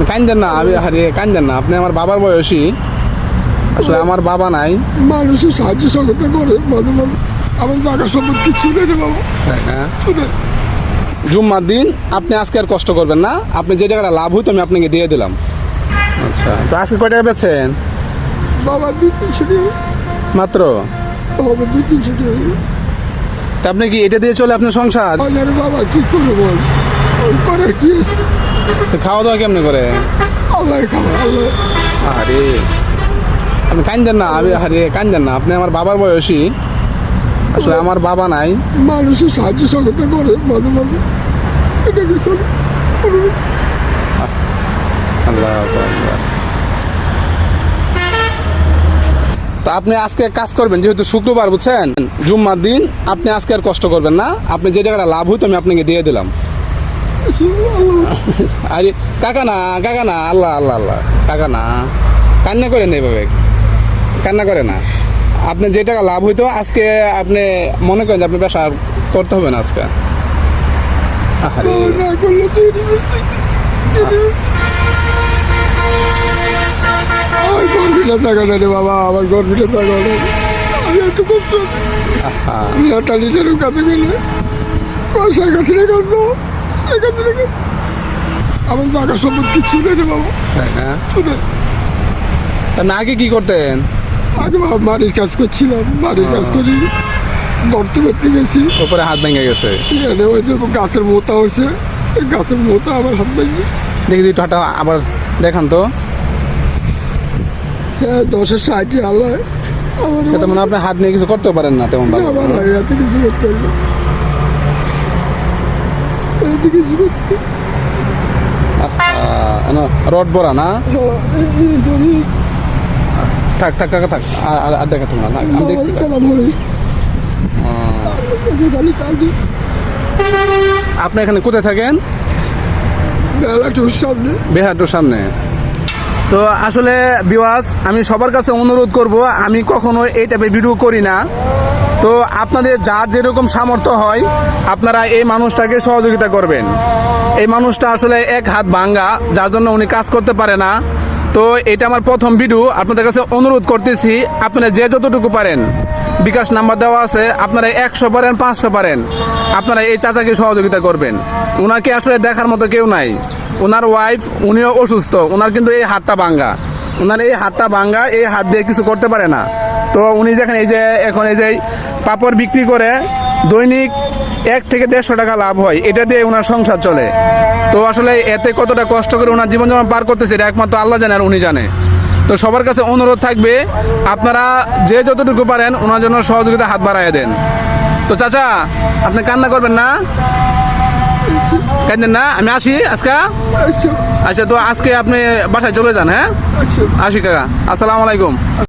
আপনি কান্দেন না আমি আরে কান্দেন না আপনি আমার বাবার বয়সী। আসলে আমার বাবা নাই। মানুষের সাহায্য সহযোগিতা করে মাঝে মাঝে আমার জায়গা সম্পদ কিছু নেই বাবা। হ্যাঁ। শুনে জুম্মার দিন আপনি আজকে আর কষ্ট করবেন না আপনি যে টাকাটা লাভ হইতো আমি আপনাকে দিয়ে দিলাম। আচ্ছা তো আজকে কয় টাকা পেয়েছেন বাবা দুই তিনশো টাকা। মাত্র? বাবা দুই তিনশো টাকা। তা আপনি কি এটা দিয়ে চলে আপনার সংসার? বাবা কি করব বল কি আছে? তো খাওয়া দাওয়া কেমনি করে? আল্লাহ খাবার আল্লাহ। আরে আপনি কান্দেন না আমি আরে কান্দেন না। আপনি আমার বাবার বয়সী। আসলে আমার বাবা নাই। মানুষের সাহায্য সহযোগিতা করে মাঝে মাঝে। এটা কি চলে? আল্লাহ তো আপনি আজকে কাজ করবেন যেহেতু শুক্রবার বুঝছেন? জুম্মার দিন আপনি আজকে আর কষ্ট করবেন না। আপনি যে টাকাটা লাভ হইতো আমি আপনাকে দিয়ে দিলাম। আরে কাকা না কাকা না আল্লাহ আল্লাহ আল্লাহ কাকা না। কান্না করে ভাবে কান্না করে না। আপনি যে টাকা লাভ হইতো আজকে আপনি মনে করেন যে আপনি ব্যবসা করতে হবে না আজকে। আরে না বাবা আমার গর্বিটা আমি এত করতে আমি একটা লিটারের কাছে গেলে পয়সা কাছে রেখে এখানে রেখে আমার জায়গা সম্পদ কিছু নেই রে বাবা হ্যাঁ শুনে না আগে কি করতেন? আগে বাবা মাটির কাজ করছিলাম মাটির কাজ করি গর্ত করতে গেছি। উপরে হাত ভেঙে গেছে। এখানে ওই গাছের মোতা হয়েছে গাছের মোতা আমার হাত ভেঙে। দেখি দুটো হাঁটা আবার দেখান তো। হ্যাঁ দশের সাহায্যে আল্লাহ। আমার সেটা মানে আপনি হাত নিয়ে কিছু করতে পারেন না তেমন কিছু করতে পারব রড বড়া না? থাক থাক কাকা থাক। আর- না? আমি দেখছি। আপনি এখানে কোথায় থাকেন? বেলাটুর সামনে। বেহাটোর সামনে। তো আসলে বিওয়াস আমি সবার কাছে অনুরোধ করব আমি কখনো এই টাইপের ভিডিও করি না। তো আপনাদের যার যেরকম সামর্থ্য হয়, আপনারা এই মানুষটাকে সহযোগিতা করবেন। এই মানুষটা আসলে এক হাত ভাঙ্গা যার জন্য উনি কাজ করতে পারে না। তো এটা আমার প্রথম ভিডিও, আপনাদের কাছে অনুরোধ করতেছি, আপনারা যে যতটুকু পারেন, বিকাশ নাম্বার দেওয়া আছে, আপনারা একশো পারেন, পাঁচশো পারেন। আপনারা এই চাচাকে সহযোগিতা করবেন। ওনাকে আসলে দেখার মতো কেউ নাই। ওনার ওয়াইফ উনিও অসুস্থ ওনার কিন্তু এই হাতটা ভাঙ্গা ওনার এই হাতটা ভাঙ্গা এই হাত দিয়ে কিছু করতে পারে না। তো উনি দেখেন এই যে এখন এই যে পাপড় বিক্রি করে দৈনিক এক থেকে দেড়শো টাকা লাভ হয়। এটা দিয়ে ওনার সংসার চলে। তো আসলে এতে কতটা কষ্ট করে ওনার জীবন যেমন পার করতেছে এটা একমাত্র আল্লাহ জানে আর উনি জানে। তো সবার কাছে অনুরোধ থাকবে আপনারা যে যতটুকু পারেন ওনার জন্য সহযোগিতা হাত বাড়াইয়া দেন। তো চাচা আপনি কান্না করবেন না? কেন না? আমি আসি আজকে? আচ্ছা আচ্ছা তো আজকে আপনি বাসায় চলে যান হ্যাঁ? আসি কাকা। আসসালামু আলাইকুম।